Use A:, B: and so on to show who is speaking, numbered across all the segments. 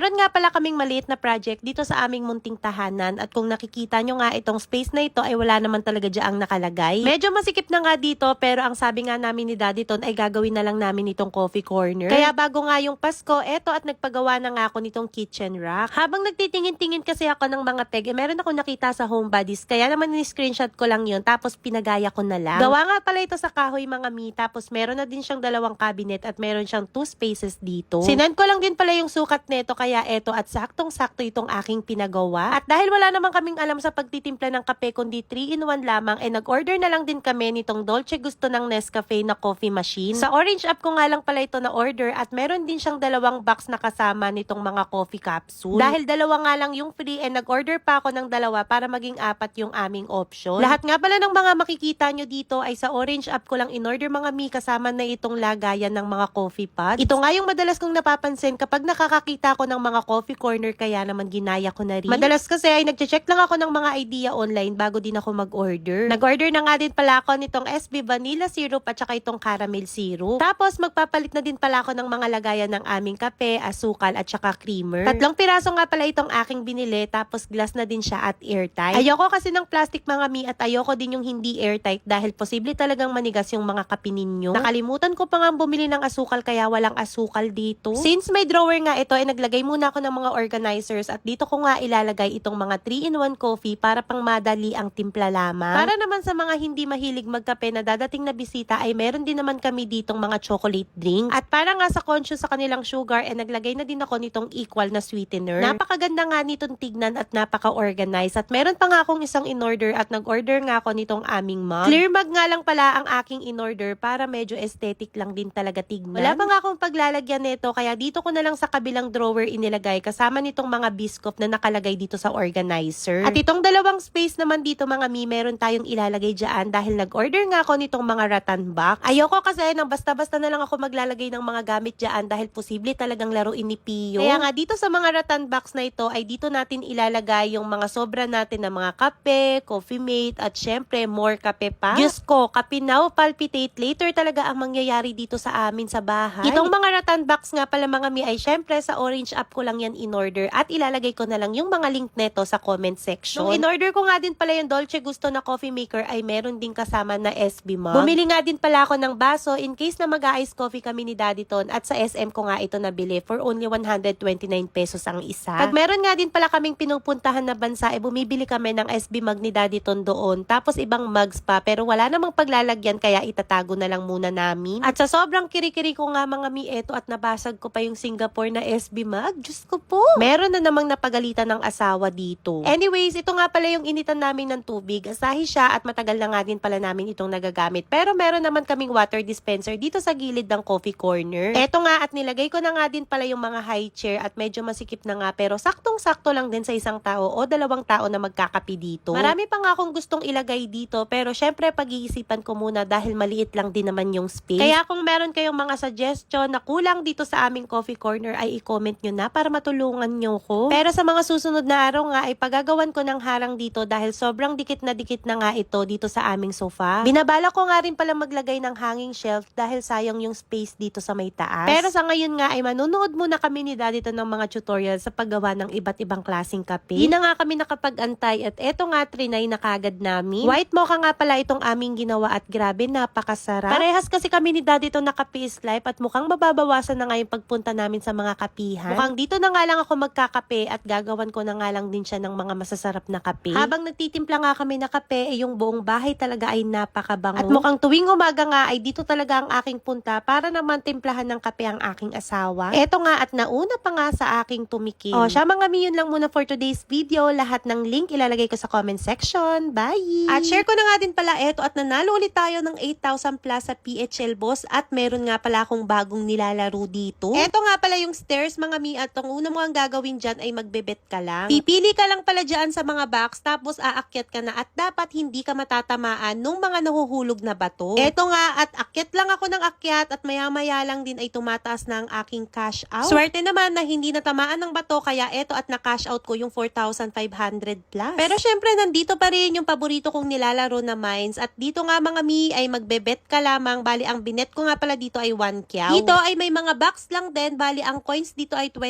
A: Meron nga pala kaming maliit na project dito sa aming munting tahanan at kung nakikita nyo nga itong space na ito ay wala naman talaga dyaang nakalagay. Medyo masikip na nga dito pero ang sabi nga namin ni Daddy Ton ay gagawin na lang namin itong coffee corner. Kaya bago nga yung Pasko, eto at nagpagawa na nga ako nitong kitchen rack. Habang nagtitingin-tingin kasi ako ng mga peg, eh, meron ako nakita sa home bodies kaya naman ni-screenshot ko lang yun tapos pinagaya ko na lang. Gawa nga pala ito sa kahoy mga mi tapos meron na din siyang dalawang cabinet at meron siyang two spaces dito. Sinend ko lang din pala yung sukat nito kaya eto at saktong-sakto itong aking pinagawa. At dahil wala naman kaming alam sa pagtitimpla ng kape kundi 3-in-1 lamang eh nag-order na lang din kami nitong Dolce Gusto ng Nescafe na coffee machine. Sa Orange app ko nga lang pala ito na order at meron din siyang dalawang box na kasama nitong mga coffee capsule. Dahil dalawa nga lang yung free and nag-order pa ako ng dalawa para maging apat yung aming option. Lahat nga pala ng mga makikita nyo dito ay sa Orange app ko lang in-order mga mi kasama na itong lagayan ng mga coffee pods. Ito nga yung madalas kong napapansin kapag nakakakita ko ng mga coffee corner kaya naman ginaya ko na rin. Madalas kasi ay nagche-check lang ako ng mga idea online bago din ako mag-order. Nag-order na nga din pala ako nitong SB Vanilla Syrup at saka itong Caramel Syrup. Tapos magpapalit na din pala ako ng mga lagayan ng aming kape, asukal at saka creamer. Tatlong piraso nga pala itong aking binili tapos glass na din siya at airtight. Ayoko kasi ng plastic mga mi at ayoko din yung hindi airtight dahil posible talagang manigas yung mga kape ninyo. Nakalimutan ko pa nga bumili ng asukal kaya walang asukal dito. Since may drawer nga ito ay naglagay muna ako ng mga organizers at dito ko nga ilalagay itong mga 3-in-1 coffee para pang madali ang timpla lamang. Para naman sa mga hindi mahilig magkape na dadating na bisita ay meron din naman kami ditong mga chocolate drink. At para nga sa conscious sa kanilang sugar ay naglagay na din ako nitong equal na sweetener. Napakaganda nga nitong tignan at napaka-organized. At meron pa nga akong isang in-order at nag-order nga ako nitong aming mug. Clear mug nga lang pala ang aking in-order para medyo aesthetic lang din talaga tignan. Wala pa nga akong paglalagyan nito kaya dito ko na lang sa kabilang drawer inilagay kasama nitong mga biscuit na nakalagay dito sa organizer. At itong dalawang space naman dito mga mi, meron tayong ilalagay dyan dahil nag-order nga ako nitong mga rattan box. Ayoko kasi nang basta-basta na lang ako maglalagay ng mga gamit dyan dahil posible talagang laruin ni Pio. Kaya nga dito sa mga rattan box na ito ay dito natin ilalagay yung mga sobra natin na mga kape, coffee mate at syempre more kape pa. Diyos ko, kape now, palpitate later talaga ang mangyayari dito sa amin sa bahay. Itong mga rattan box nga pala mga mi ay syempre sa orange app ko lang yan in order at ilalagay ko na lang yung mga link neto sa comment section. Nung in-order ko nga din pala yung Dolce Gusto na coffee maker ay meron din kasama na SB mug. Bumili nga din pala ako ng baso in case na mag-ice coffee kami ni Daddy Ton at sa SM ko nga ito nabili for only 129 pesos ang isa. Pag meron nga din pala kaming pinupuntahan na bansa, eh bumibili kami ng SB mug ni Daddy Ton doon. Tapos ibang mugs pa pero wala namang paglalagyan kaya itatago na lang muna namin. At sa sobrang kirikiri ko nga mga mi eto at nabasag ko pa yung Singapore na SB mug. Diyos ko po. Meron na namang napagalitan ng asawa dito. Anyways, ito nga pala yung initan namin ng tubig. Asahi siya at matagal na nga din pala namin itong nagagamit. Pero meron naman kaming water dispenser dito sa gilid ng coffee corner. Eto nga at nilagay ko na nga din pala yung mga high chair at medyo masikip na nga pero saktong-sakto lang din sa isang tao o dalawang tao na magkakapi dito. Marami pa nga akong gustong ilagay dito pero syempre pag-iisipan ko muna dahil maliit lang din naman yung space. Kaya kung meron kayong mga suggestion na kulang dito sa aming coffee corner ay i-comment nyo na para matulungan nyo ko. Pero sa mga susunod na araw nga ay pagagawan ko ng harang dito dahil sobrang dikit na dikit na nga ito dito sa aming sofa. Binabala ko nga rin pala maglagay ng hanging shelf dahil sayang yung space dito sa may taas. Pero sa ngayon nga ay manunood muna kami ni Daddy to ng mga tutorial sa paggawa ng iba't ibang klaseng kape. Di na nga kami nakapag-antay at eto nga trinay na kagad namin. White mocha nga pala itong aming ginawa at grabe napakasarap. Parehas kasi kami ni Daddy to na kape is life at mukhang mababawasan na nga yung pagpunta namin sa mga kapihan. Mukhang dito na nga lang ako magkakape at gagawan ko na nga lang din siya ng mga masasarap na kape. Habang nagtitimpla nga kami na kape, eh, yung buong bahay talaga ay napakabango. At mukhang tuwing umaga nga ay dito talaga ang aking punta para naman timplahan ng kape ang aking asawa. Eto nga at nauna pa nga sa aking tumikim. O siya mga mi, yun lang muna for today's video. Lahat ng link ilalagay ko sa comment section. Bye! At share ko na nga din pala eto at nanalo ulit tayo ng 8,000 plus sa PHL Boss at meron nga pala akong bagong nilalaro dito. Eto nga pala yung stairs mga mi at ang una mo ang gagawin dyan ay magbebet ka lang. Pipili ka lang pala dyan sa mga box tapos aakyat ka na at dapat hindi ka matatamaan nung mga nahuhulog na bato. Eto nga at akyat lang ako ng akyat at maya-maya lang din ay tumataas na ang aking cash out. Swerte naman na hindi natamaan ng bato kaya eto at na-cash out ko yung 4,500 plus. Pero syempre nandito pa rin yung paborito kong nilalaro na mines at dito nga mga mi ay magbebet ka lamang bali ang binet ko nga pala dito ay 1 kyaw. Dito ay may mga box lang din bali ang coins dito ay 20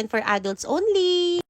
A: Again, for adults only.